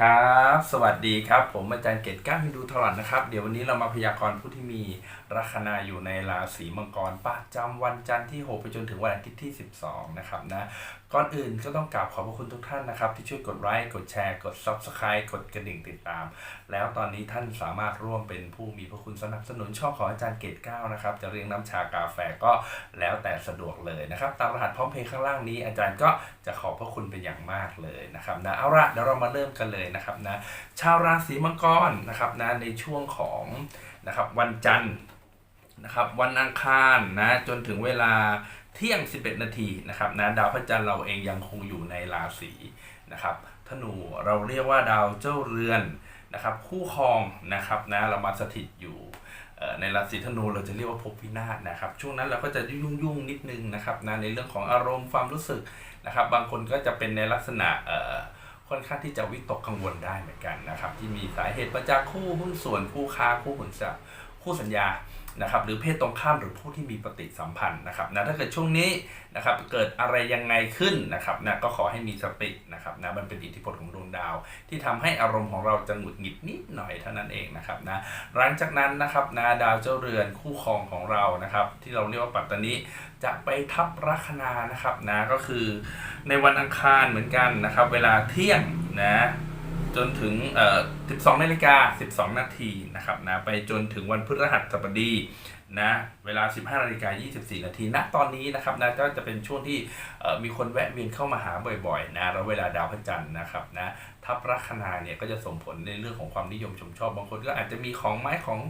ครับ สวัสดีครับ ผมอาจารย์เกตก้าฮินดูทรอนนะครับ เดี๋ยววันนี้เรามาพยากรณ์ผู้ที่มีลัคนาอยู่ในราศีมังกรประจำวันจันทร์ที่ 6 ไปจนถึงวันอาทิตย์ที่ 12 นะครับนะ ก่อนอื่นก็ต้องกราบขอบพระคุณทุกท่านนะครับ ที่ช่วยกดไลค์ กดแชร์ กด Subscribe กดกระดิ่งติดตาม แล้วตอนนี้ท่านสามารถร่วมเป็นผู้มีพระคุณสนับสนุนช่องของอาจารย์เกตก้านะครับ จะเรียงน้ำชากาแฟก็แล้วแต่สะดวกเลยนะครับ ตามรหัสพร้อมเพย์ข้างล่างนี้ อาจารย์ก็จะขอบพระคุณเป็นอย่างมากเลยนะครับนะ เอาละเดี๋ยวเรามาเริ่มกันเลยนะครับนะชาวราศีมังกรนะครับนะในช่วงของนะครับวันจันทร์นะครับวันอังคารนะจนถึงเวลาเที่ยง 11 นาทีนะครับนะดาวพระจันทร์เราเองยังคงอยู่ในราศีนะครับธนูเราเรียกว่าดาวเจ้าเรือนนะครับคู่ครองนะครับนะเรามาสถิตอยู่ในราศีธนูเราจะเรียกว่าภพวินาศนะครับ ช่วงนั้นเราก็จะยุ่งยุ่งๆนิดนึงนะครับนะในเรื่องของอารมณ์ความรู้สึกนะครับ บางคนก็จะเป็นในลักษณะเอ่อ ค่อนข้างที่จะวิตกกังวลได้เหมือนกันนะครับ ที่มีสาเหตุมาจากคู่หุ้นส่วนคู่ค้าคู่หุ้นสัญคู่สัญญา นะครับหรือเพศตรงข้ามหรือผู้ที่มีปฏิสัมพันธ์นะครับนะถ้าเกิดช่วงนี้นะครับเกิดอะไรยังไงขึ้นนะครับนะก็ขอให้มีสตินะครับนะมันเป็นอิทธิพลของดวงดาว ที่ทำให้อารมณ์ของเราจะหงุดหงิดนิดหน่อยเท่านั้นเองนะครับนะหลังจากนั้นนะครับนะดาวเจ้าเรือนคู่ครองของเรานะครับที่เราเรียกว่าปัตตานีจะไปทับลัคนานะครับนะก็คือในวันอังคารเหมือนกันนะครับ เวลาเที่ยงนะ จนถึงเอ่อ12นาฬิกา12 นาทีนะครับนะไปจนถึงวันพฤหัสบดีนะเวลา 15นาฬิกา24 นาทีณตอนนี้นะครับนะก็จะเป็นช่วงที่มีคนแวะเวียนเข้ามาหาบ่อยๆนะแล้วเวลาดาวพระจันทร์นะครับนะทับลัคนาเนี่ยก็จะส่งผลในเรื่องของความนิยมชมชอบบางคนก็อาจจะมีของไม้ของ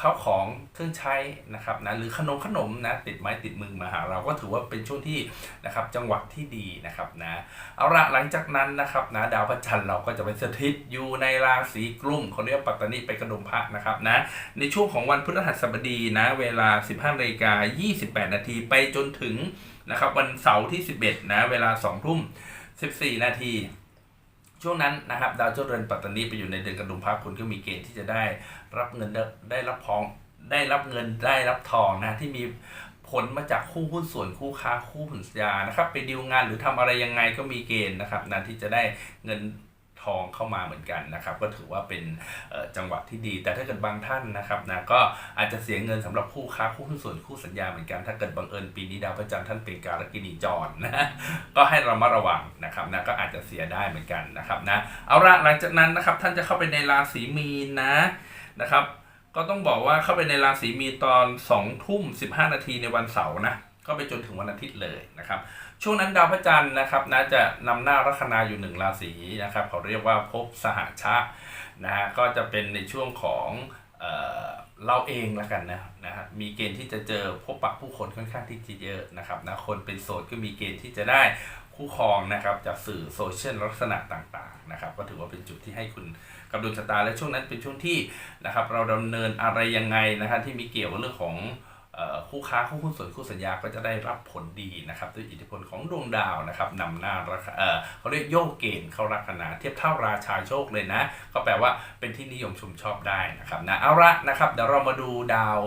ข้าวของเครื่องใช้นะครับนะหรือขนมขนมนะติดไม้ติดมือมาหาเราก็ถือว่าเป็นช่วงที่นะครับจังหวะที่ดีนะครับนะเอาละหลังจากนั้นนะครับนะดาวพระจันทร์เราก็จะไปสถิตอยู่ในราศีกุมเขาเรียกว่าปัตตานีไปกระดุมพระนะครับนะในช่วงของวันพฤหัสบดีนะเวลา 15นาฬิกา28 นาทีไปจนถึงนะครับวันเสาร์ที่ 11นะเวลา2ทุ่ม14 นาทีช่วงนั้นนะครับดาวเจ้าเรือนปัตตานีไปอยู่ในเดือนกระดุมพระคุณก็มีเกณฑ์ที่จะได้ รับเงินได้รับพองได้รับเงินได้รับทองนะที่มีผลมาจากคู่หุ้นส่วนคู่ค้าคู่หุ้นสัญญานะครับไปดีลงานหรือทำอะไรยังไงก็มีเกณฑ์นะครับนะที่จะได้เงินทองเข้ามาเหมือนกันนะครับ ก็ถือว่าเป็นจังหวะที่ดี แต่ถ้าเกิดบางท่านนะครับนะก็อาจจะเสียเงินสำหรับคู่ค้าคู่หุ้นส่วนคู่สัญญาเหมือนกัน ถ้าเกิดบังเอิญปีนี้ดาวพระจันทร์ท่านเป็นการกินีจรนะก็ให้เรามาระวังนะครับนะก็อาจจะเสียได้เหมือนกันนะครับนะเอาละหลังจากนั้นนะครับท่านจะเข้าไปในราศีมีนนะ นะครับ ก็ต้องบอกว่าเข้าไปในราศีมีนตอน2ทุ่ม15 นาทีในวันเสาร์นะก็ไปจนถึงวันอาทิตย์เลยนะครับ ช่วงนั้นดาวพระจันทร์นะครับนะจะนำหน้าลัคนาอยู่หนึ่งราศีนะครับเขาเรียกว่าภพสหชะนะฮะก็จะเป็นในช่วงของเออเราเองแล้วกันนะนะฮะมีเกณฑ์ที่จะเจอพบปะผู้คนค่อนข้างที่จะเยอะนะครับนะคนเป็นโสดก็มีเกณฑ์ที่จะได้ คู่ครองนะครับจากสื่อโซเชียลลักษณะต่างๆนะครับก็ถือว่าเป็นจุดที่ให้คุณกับดวงชะตาและช่วงนั้นเป็นช่วงที่นะครับเราดำเนินอะไรยังไงนะฮะที่มีเกี่ยวกับเรื่องของคู่ค้าคู่หุ้นส่วนคู่สัญญาก็จะได้รับผลดีนะครับด้วยอิทธิพลของดวงดาวนะครับนำหน้าราคาเออเขาเรียกโยกเกณฑ์เข้าลัคนาเทียบเท่าราชาโชคเลยนะ ก็แปลว่าเป็นที่นิยมชมชอบได้นะครับนะเอาละนะครับเดี๋ยวเรามาดูดาว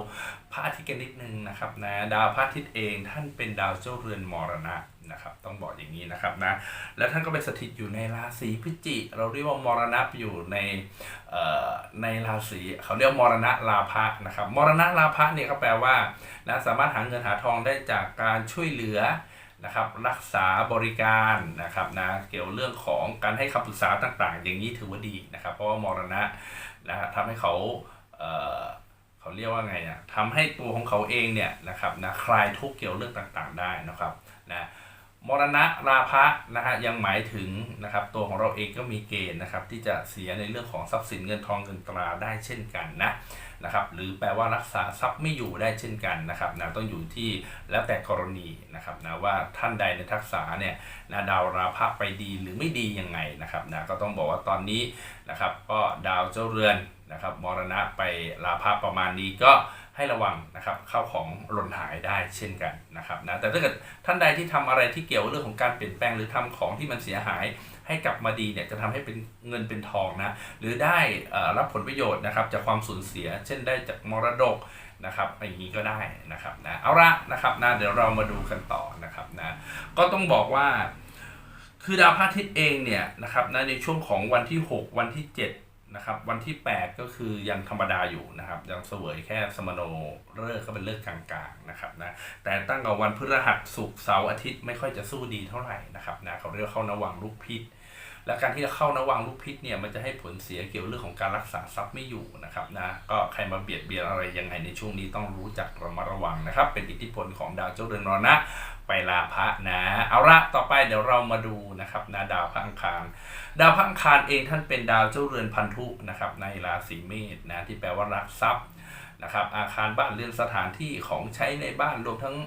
พระอาทิตย์กันนิดนึงนะครับนะดาวพระอาทิตย์เองท่านเป็นดาวเจ้าเรือนมรณะ นะครับ ต้องบอกอย่างนี้นะครับนะ แล้วท่านก็ไปสถิตอยู่ในราศีพิจิ เราเรียกว่ามรณะอยู่ในในราศีเขาเรียกมรณะลาภะนะครับ มรณะลาภะเนี่ยก็แปลว่านะสามารถหาเงินหาทองได้จากการช่วยเหลือนะครับรักษาบริการนะครับนะเกี่ยวเรื่องของการให้คำปรึกษาต่างๆ อย่างนี้ถือว่าดีนะครับ เพราะว่ามรณะนะทำให้เขาเเขาเรียกว่าไงอะทำให้ตัวของเขาเองเนี่ยนะครับนะคลายทุกข์เกี่ยวเรื่องต่างๆได้นะครับนะ มรณะราภะนะฮะยังหมายถึงนะครับตัวของเราเองก็มีเกณฑ์นะครับที่จะเสียในเรื่องของทรัพย์สินเงินทองเงินตราได้เช่นกันนะนะครับหรือแปลว่ารักษาทรัพย์ไม่อยู่ได้เช่นกันนะครับนะต้องอยู่ที่แล้วแต่กรณีนะครับนะว่าท่านใดในทักษะเนี่ยนะดาวราพะไปดีหรือไม่ดียังไงนะครับนะก็ต้องบอกว่าตอนนี้นะครับก็ดาวเจ้าเรือนนะครับมรณะไปราพะประมาณนี้ก็ ให้ระวังนะครับเข้าของหล่นหายได้เช่นกันนะครับนะแต่ถ้าเกิดท่านใดที่ทำอะไรที่เกี่ยวเรื่องของการเปลี่ยนแปลงหรือทำของที่มันเสียหายให้กลับมาดีเนี่ยจะทำให้เป็นเงินเป็นทองนะหรือได้อ่อรับผลประโยชน์นะครับจากความสูญเสีย เช่นได้จากมรดกนะครับอย่างนี้ก็ได้นะครับนะเอาละนะครับนะเดี๋ยวเรามาดูกันต่อนะครับนะก็ต้องบอกว่าคคือดาวพระอาทิตย์เองเนี่ยนะครับนะในช่วงของวันที่ 6 วันที่ 7 นะครับวันที่ 8 ก็คือยังธรรมดาอยู่นะครับยังเสวยแค่สมโนเลิกก็เป็นเลิกกลางๆนะครับนะแต่ตั้งแต่วันพฤหัสศุกร์เสาร์อาทิตย์ไม่ค่อยจะสู้ดีเท่าไหร่นะครับนะเขาเรียกว่าเข้าระวังลูกพิษ และการที่จะเข้าระวังลูกพิษเนี่ยมันจะให้ผลเสียเกี่ยวเรื่องของการรักษาทรัพย์ไม่อยู่นะครับนะก็ใครมาเบียดเบียนอะไรยังไงในช่วงนี้ต้องรู้จักระมัดระวังนะครับเป็นอิทธิพลของดาวเจ้าเรือนมรณะ ไปลาพระนะ เอาละต่อไปเดี๋ยวเรามาดูนะครับนะดาวพระอังคาร ดาวพระอังคารเองท่านเป็นดาวเจ้าเรือนพันธุนะครับในราศีเมษนะที่แปลว่ารักทรัพย์นะครับอาคารบ้านเรือนสถานที่ของใช้ในบ้านรวมทั้ง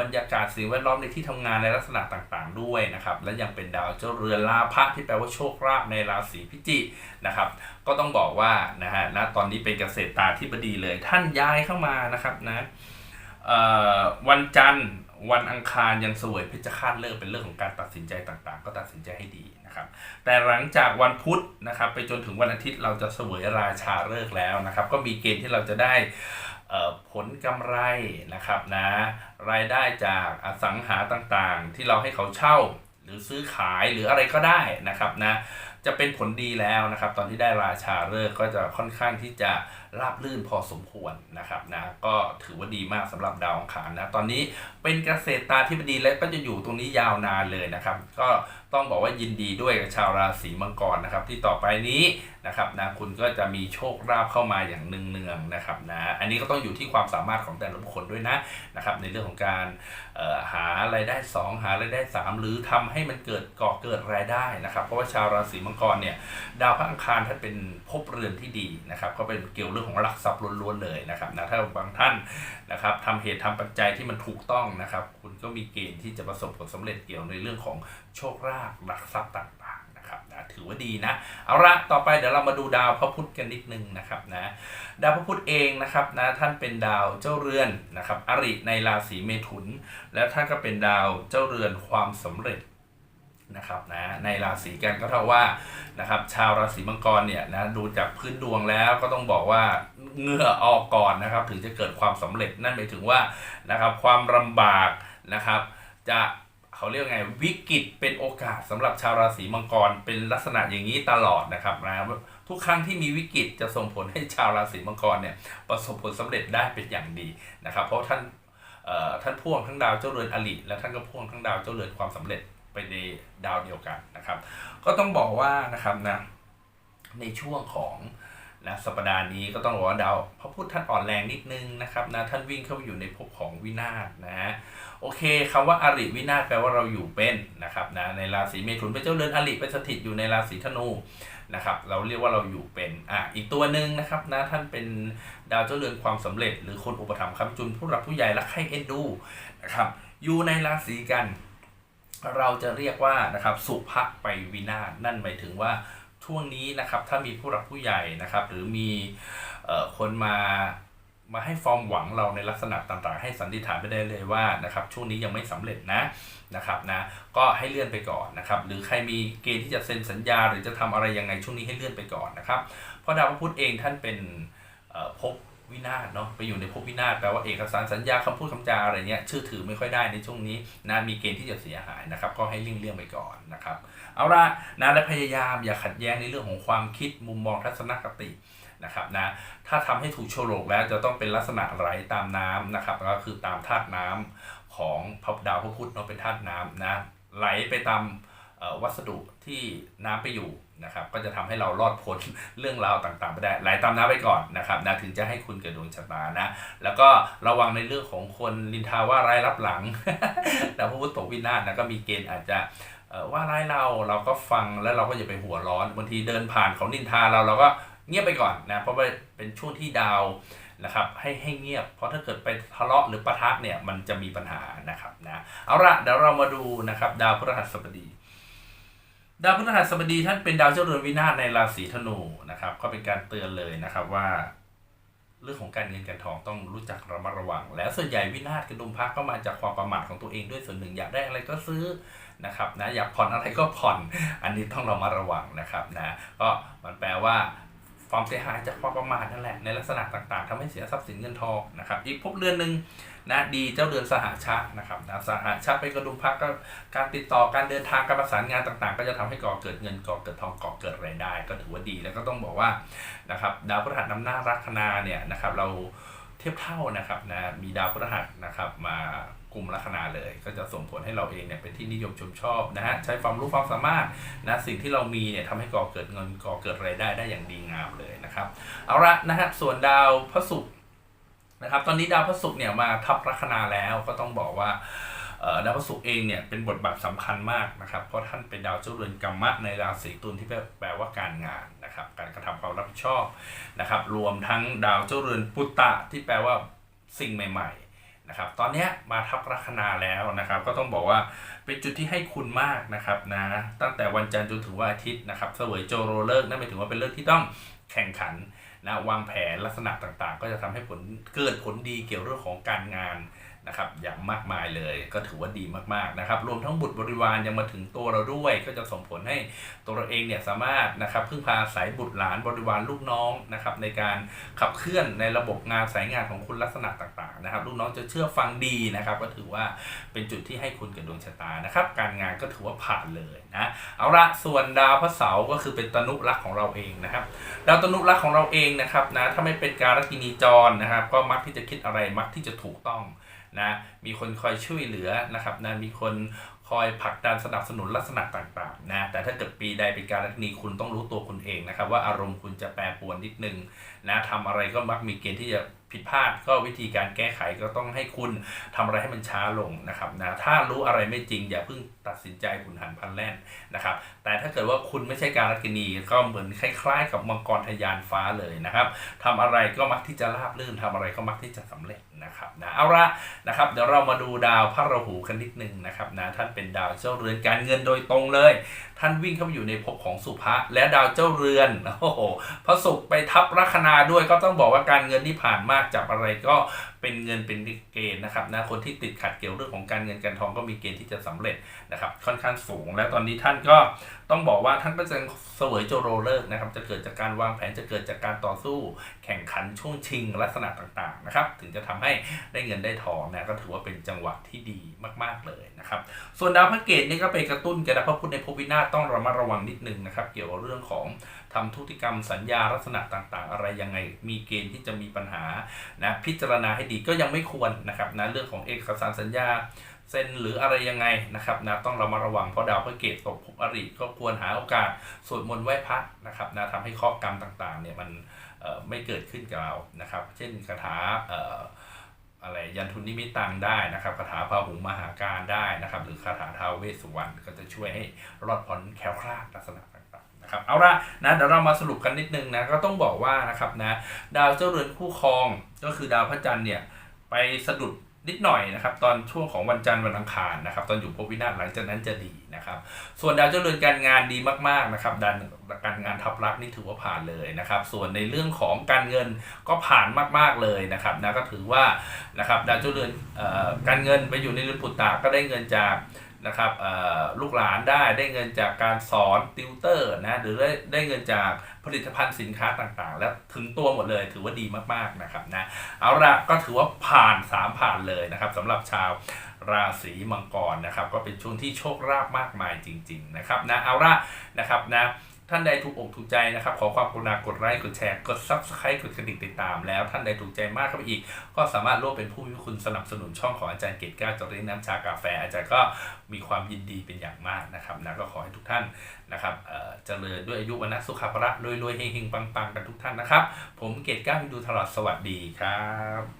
บรรยากาศสิ่งแวดล้อมในที่ทำงานในลักษณะต่างๆ ด้วยนะครับและยังเป็นดาวเจ้าเรือนลาภะที่แปลว่าโชคลาภในราศีพิจิกนะครับ ก็ต้องบอกว่านะฮะณตอนนี้เป็นเกษตรตาธิบดีเลย ท่านย้ายเข้ามานะครับนะวันจันทร์ วันอังคารยังเสวยเพชฌฆาตเลิกเป็นเรื่องของการตัดสินใจต่างๆ ก็ตัดสินใจให้ดีนะครับ แต่หลังจากวันพุธนะครับ ไปจนถึงวันอาทิตย์เราจะเสวยราชาเลิกแล้วนะครับ ก็มีเกณฑ์ที่เราจะได้ผลกำไรนะครับนะรายได้จากอสังหาต่างๆ ที่เราให้เขาเช่า หรือซื้อขายหรืออะไรก็ได้นะครับนะ จะเป็นผลดีแล้วนะครับ ตอนที่ได้ราชาเลิกก็จะค่อนข้างที่จะราบลื่นพอสมควรนะครับนะก็ถือว่าดีมากสำหรับดาวอังคารนะตอนนี้เป็นเกษตรตาที่ดีและก็จะอยู่ตรงนี้ยาวนานเลยนะครับ ก็ต้องบอกว่ายินดีด้วยกับชาวราศีมังกรนะครับ ที่ต่อไปนี้นะครับนะคุณก็จะมีโชคลาภเข้ามาอย่างเนืองๆนะครับนะอันนี้ก็ต้องอยู่ที่ความสามารถของแต่ละบุคคลด้วยนะนะครับในเรื่องของการหารายได้ 2 หารายได้ 3 หรือทำให้มันเกิดก่อเกิดรายได้นะครับ เพราะว่าชาวราศีมังกรเนี่ยดาวพระอังคารท่านเป็นภพเรือนที่ดีนะครับก็เป็นเกี่ยวเรื่องของหลักทรัพย์ล้วนๆเลยนะครับนะถ้าบางท่านนะครับทำเหตุทำปัจจัยที่มันถูกต้องนะครับ คุณก็มีเกณฑ์ที่จะประสบผลสำเร็จเกี่ยวในเรื่องของโชคลาภหลักทรัพย์ต่าง ถือว่าดีนะเอาละต่อไปเดี๋ยวเรามาดูดาวพระพุธกันนิดนึงนะครับนะดาวพระพุธเองนะครับนะท่านเป็นดาวเจ้าเรือนนะครับอริในราศีเมถุน และท่านก็เป็นดาวเจ้าเรือนความสำเร็จนะครับนะในราศีกันก็เท่าว่านะครับชาวราศีมังกรเนี่ยนะดูจากพื้นดวงแล้วก็ต้องบอกว่าเงื่อออกก่อนนะครับ ถึงจะเกิดความสำเร็จนั่นหมายถึงว่านะครับความลำบากนะครับจะ เขาเรียกไงวิกฤตเป็นโอกาสสำหรับชาวราศีมังกรเป็นลักษณะอย่างนี้ตลอดนะครับนะทุกครั้งที่มีวิกฤตจะส่งผลให้ชาวราศีมังกรเนี่ยประสบผลสำเร็จได้เป็นอย่างดีนะครับ เพราะท่านท่านพ่วงทั้งดาวเจ้าเรือนอลิและท่านก็พ่วงทั้งดาวเจ้าเรือนความสำเร็จไปในดาวเดียวกันนะครับ ก็ต้องบอกว่านะครับนะในช่วงของ นะสัปดาห์นี้ก็ต้องบอกว่าดาวพระพุธท่านอ่อนแรงนิดนึงนะครับนะท่านวิ่งเข้าไปอยู่ในภพของวินาศนะโอเคคำว่าอริวินาศแปลว่าเราอยู่เป็นนะครับนะในราศีเมถุนเป็นเจ้าเรือนอริไปสถิตอยู่ในราศีธนูนะครับเราเรียกว่าเราอยู่เป็นอะอีกตัวหนึ่งนะครับนะท่านเป็นดาวเจ้าเรือนความสำเร็จ หรือคนอุปถัมภ์คำจุนผู้หลักผู้ใหญ่รักใคร่เอ็นดูนะครับอยู่ในราศีกัน เราจะเรียกว่านะครับสุภะไปวินาศนั่นหมายถึงว่า ช่วงนี้นะครับถ้ามีผู้หลักผู้ใหญ่นะครับ หรือมีอคนมามาให้ฟอร์มหวังเราในลักษณะต่างๆ ให้สันนิษฐานไปได้เลยว่านะครับช่วงนี้ยังไม่สำเร็จนะนะครับนะก็ให้เลื่อนไปก่อนนะครับหรือใครมีเกณฑ์ที่จะเซ็นสัญญา หรือจะทำอะไรยังไงช่วงนี้ให้เลื่อนไปก่อนนะครับเพราะดาวพระพุธเองท่านเป็นภพวินาศเนาะไปอยู่ในภพวินาศแปลว่าเอกสารสัญญาคำพูดคำจาอะไรเงี้ยชื่อถือไม่ค่อยได้ในช่วงนี้นะมีเกณฑ์ที่จะเสียหายนะครับ ก็ให้เลี่ยงเลี่ยงไปก่อนนะครับ เอาละนะและพยายามอย่าขัดแย้งในเรื่องของความคิดมุมมองทัศนคตินะครับนะถ้าทำให้ถูกโฉลกแล้วจะต้องเป็นลักษณะไหลตามน้ำนะครับก็คือตามธาตุน้ำของพระดาวพระพุธเนาะเป็นธาตุน้ำนะไหลไปตามวัสดุที่น้ำไปอยู่นะครับก็จะทำให้เรารอดพ้นเรื่องราวต่างๆไปได้ไหลตามน้ำไปก่อนนะครับนะถึงจะให้คุณกระดวงชะตานะ แล้วก็ระวังในเรื่องของคนลินทาว่าร้ายรับหลังดาวพระพุธตกวินาศนะก็มีเกณฑ์อาจจะ ว่าร้ายเราเราก็ฟังแล้วเราก็อย่าไปหัวร้อนบางทีเดินผ่านเขานินทาเราเราก็เงียบไปก่อนนะเพราะว่าเป็นช่วงที่ดาวนะครับให้ให้เงียบ เพราะถ้าเกิดไปทะเลาะหรือปะทะเนี่ยมันจะมีปัญหานะครับนะเอาละเดี๋ยวเรามาดูนะครับดาวพฤหัสบดี ดาวพฤหัสบดีท่านเป็นดาวเจ้าเรือนวินาศในราศีธนูนะครับก็เป็นการเตือนเลยนะครับว่า เรื่องของการเงินการทองต้องรู้จักระมัดระวัง แล้วส่วนใหญ่วินาศกระดุมพักก็มาจากความประมาทของตัวเองด้วยส่วนหนึ่งอยากได้อะไรก็ซื้อนะครับนะอยากผ่อนอะไรก็ผ่อน อันนี้ต้องระมัดระวังนะครับนะก็มันแปลว่า ความเสียหายจากความประมาทนั่นแหละในลักษณะต่างๆทำให้เสียทรัพย์สินเงินทองนะครับอีกภพเรือนหนึ่งนะดีเจ้าเรือนสหชาตินะครับนะสหชาติเป็นกระดุมพักก็การติดต่อการเดินทางการประสานงานต่างๆ ก็จะทำให้ก่อเกิดเงินก่อเกิดทองก่อเกิดรายได้ ก็ถือว่าดีแล้วก็ต้องบอกว่านะครับดาวพฤหัสนำหน้าลัคนาเนี่ยนะครับเราเทียบเท่านะครับนะมีดาวพฤหัสนะครับมา กลุ่มลัคนาเลย ก็จะส่งผลให้เราเองเนี่ยเป็นที่นิยมชมชอบนะฮะใช้ความรู้ความสามารถนะสิ่งที่เรามีเนี่ยทำให้ก่อเกิดเงินก่อเกิดรายได้ได้อย่างดีงามเลยนะครับเอาละนะฮะส่วนดาวพระศุกร์นะครับตอนนี้ดาวพระศุกร์เนี่ยมาทับลัคนาแล้วก็ต้องบอกว่าดาวพระศุกร์เองเนี่ยเป็นบทบาทสำคัญมากนะครับเพราะท่านเป็นดาวเจ้าเรือนกรรมะในราศีตุลที่แปลว่าการงานนะครับการกระทำความรับผิดชอบนะครับรวมทั้งดาวเจ้าเรือนปุตตะที่แปลว่าสิ่งใหม่ๆ นะครับตอนนี้มาทับลัคนาแล้วนะครับ ก็ต้องบอกว่าเป็นจุดที่ให้คุณมากนะครับนะตั้งแต่วันจันทร์จนถึงวันอาทิตย์นะครับเสวยโจโรเลิกนั่นหมายถึงว่าเป็นเรื่องที่ต้องแข่งขันนะวางแผนลักษณะต่างๆ ก็จะทำให้ผลเกิดผลดีเกี่ยวเรื่องของการงาน นะครับอย่างมากมายเลยก็ถือว่าดีมากๆนะครับ รวมทั้งบุตรบริวารยังมาถึงตัวเราด้วย ก็จะส่งผลให้ตัวเราเองเนี่ยสามารถนะครับพึ่งพาสายบุตรหลานบริวารลูกน้องนะครับในการขับเคลื่อนในระบบงานสายงานของคุณลักษณะต่างๆนะครับลูกน้องจะเชื่อฟังดีนะครับ ก็ถือว่าเป็นจุดที่ให้คุณกับดวงชะตานะครับ การงานก็ถือว่าผ่านเลย นะเอาละส่วนดาวพระเสาร์ก็คือเป็นตนุรักษ์ของเราเองนะครับ ดาวตนุรักษ์ของเราเองนะครับนะถ้าไม่เป็นการกินีจรนะครับ ก็มักที่จะคิดอะไรมักที่จะถูกต้องนะมีคนคอยช่วยเหลือนะครับนะมีคนคอยผลักดันสนับสนุนลักษณะต่างๆนะแต่ถ้าเกิดปีใดเป็นการกินีคุณต้องรู้ตัวคุณเองนะครับ ว่าอารมณ์คุณจะแปรปรวนนิดนึงนะทำอะไรก็มักมีเกณฑ์ที่จะ ผิดพลาดก็วิธีการแก้ไขก็ต้องให้คุณทำอะไรให้มันช้าลงนะครับนะถ้ารู้อะไรไม่จริง อย่าเพิ่งตัดสินใจขุนหันพันแล่นนะครับ แต่ถ้าเกิดว่าคุณไม่ใช่การรักินีก็เหมือนคล้ายๆ กับมังกรทะยานฟ้าเลยนะครับทำอะไรก็มักที่จะราบรื่นทำอะไรก็มักที่จะสำเร็จ นะครับนะเอาละนะครับเดี๋ยวเรามาดูดาวพระราหูกันนิดนึงนะครับนะท่านเป็นดาวเจ้าเรือนการเงินโดยตรงเลย ท่านวิ่งเข้าไปอยู่ในภพของสุภะและดาวเจ้าเรือนโอ้โหพระศุกร์ไปทับลัคนาด้วยก็ต้องบอกว่าการเงินที่ผ่านมากจับอะไรก็เป็นเงินเป็นเกณฑ์นะครับนะคนที่ติดขัดเกี่ยวเรื่องของการเงินการทองก็มีเกณฑ์ที่จะสำเร็จนะครับค่อนข้างสูง และตอนนี้ท่านก็ต้องบอกว่าท่านก็จะเสวยโจโรเลิกษ์นะครับจะเกิดจากการวางแผนจะเกิดจากการต่อสู้ แข่งขันช่วงชิงลักษณะต่างๆนะครับถึงจะทำให้ได้เงินได้ทองนะก็ถือว่าเป็นจังหวะที่ดีมาก ๆเลยนะครับส่วนดาวพระเกตนี่ก็ไปกระตุ้นกับดาวพระพุธในภพวินาศต้องระมัดระวังนิดนึงนะครับเกี่ยวกับเรื่องของ ทำธุรกรรมสัญญาลักษณะต่างๆ อะไรยังไง มีเกณฑ์ที่จะมีปัญหานะพิจารณาให้ดีก็ยังไม่ควรนะครับนะเรื่องของเอกสารสัญญาเซ็นหรืออะไรยังไงนะครับนะต้องเรามาระวังเพราะดาวพระเกตตกภพอริก็ควรหาโอกาสสวดมนต์ไหว้พระนะครับนะทำให้ข้อกรรมต่างๆเนี่ยมันไม่เกิดขึ้นกับเรานะครับ เช่นคาถาอะไรยันทุนนิมิตังได้นะครับคาถาพาหุงมหาการได้นะครับ หรือคาถาทาวเวสสุวรรณก็จะช่วยให้รอดพ้นแคล้วคลาดลักษณะ นะครับเอาละนะเดี๋ยวเรามาสรุปกันนิดนึงนะก็ต้องบอกว่านะครับนะดาวเจ้าเรือนคู่ครองก็คือดาวพระจันทร์เนี่ยไปสะดุดนิดหน่อยนะครับตอนช่วงของวันจันทร์วันอังคารนะครับตอนอยู่ภพวินาศหลังจากนั้นจะดีนะครับ ส่วนดาวเจ้าเรือนการงานดีมากๆนะครับดันการงานทับลักนี่ถือว่าผ่านเลยนะครับ ส่วนในเรื่องของการเงินก็ผ่านมากๆเลยนะครับนะก็ถือว่านะครับดาวเจ้าเรือนเอ่อการเงินไปอยู่ในเรือนปุตตะก็ได้เงินจาก นะครับลูกหลานได้ได้เงินจากการสอนติวเตอร์นะหรือได้ได้เงินจากผลิตภัณฑ์สินค้าต่างๆ แล้วถึงตัวหมดเลยถือว่าดีมากๆนะครับนะเอาละก็ถือว่าผ่านสามผ่านเลยนะครับสำหรับชาวราศีมังกรนะครับก็เป็นช่วงที่โชคลาภมากมายจริง ๆ นะครับนะเอาละนะครับนะ ท่านใดถูกอกถูกใจนะครับ ขอความกรุณากดไลค์กดแชร์กด subscribe กดกระดิ่งติดตามแล้วท่านใดถูกใจมากเข้าไปอีก ก็สามารถร่วมเป็นผู้มีคุณสนับสนุนช่องของอาจารย์เกตก้าวจริญน้ำชากาแฟ อาจารย์ก็มีความยินดีเป็นอย่างมากนะครับนะก็ขอให้ทุกท่านนะครับเจริญด้วยอายุวันนะสุขภาระรวยรวยๆเฮงๆปังกันทุกท่านนะครับ ผมเกตก้าววิดูตลอดสวัสดีครับ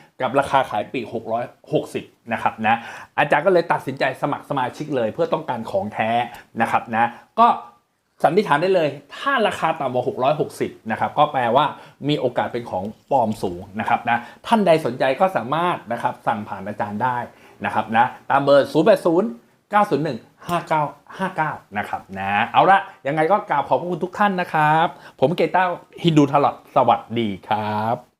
กับราคาขายปีก660นะครับนะอาจารย์ก็เลยตัดสินใจสมัครสมาชิกเลย เพื่อต้องการของแท้นะครับนะก็สันนิษฐานได้เลย ถ้าราคาต่ำกว่า 660 นะครับ ก็แปลว่ามีโอกาสเป็นของปลอมสูงนะครับนะ ท่านใดสนใจก็สามารถนะครับสั่งผ่านอาจารย์ได้นะครับนะ ตามเบอร์ 080 901 5959 นะครับนะ เอาละยังไงก็กราบขอบพระคุณทุกท่านนะครับ ผมเกต้าฮินดูทลอดสวัสดีครับ